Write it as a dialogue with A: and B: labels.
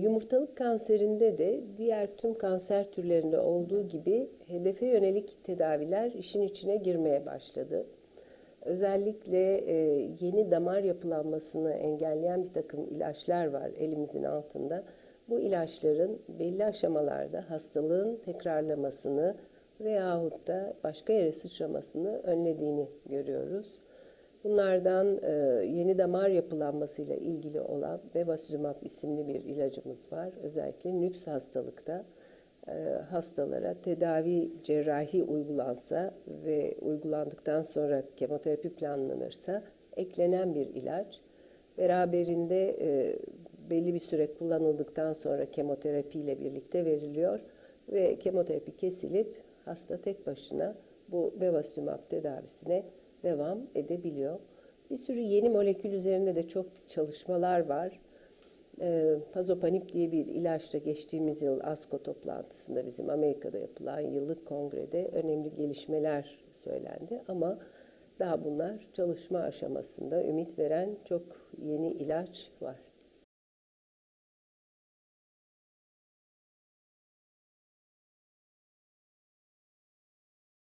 A: Yumurtalık kanserinde de diğer tüm kanser türlerinde olduğu gibi hedefe yönelik tedaviler işin içine girmeye başladı. Özellikle e, yeni damar yapılanmasını engelleyen bir takım ilaçlar var elimizin altında. Bu ilaçların belli aşamalarda hastalığın tekrarlamasını veyahut da başka yere sıçramasını önlediğini görüyoruz. Bunlardan e, yeni damar yapılanmasıyla ilgili olan bevacizumab isimli bir ilacımız var. Özellikle nüks hastalıkta e, hastalara tedavi cerrahi uygulansa ve uygulandıktan sonra kemoterapi planlanırsa eklenen bir ilaç. Beraberinde e, belli bir süre kullanıldıktan sonra kemoterapi ile birlikte veriliyor ve kemoterapi kesilip hasta tek başına bu bevacizumab tedavisine devam edebiliyor. Bir sürü yeni molekül üzerinde de çok çalışmalar var. E, Pazopanib diye bir ilaçla geçtiğimiz yıl ASCO toplantısında bizim Amerika'da yapılan yıllık kongrede önemli gelişmeler söylendi. Ama daha bunlar çalışma aşamasında ümit veren çok yeni ilaç var.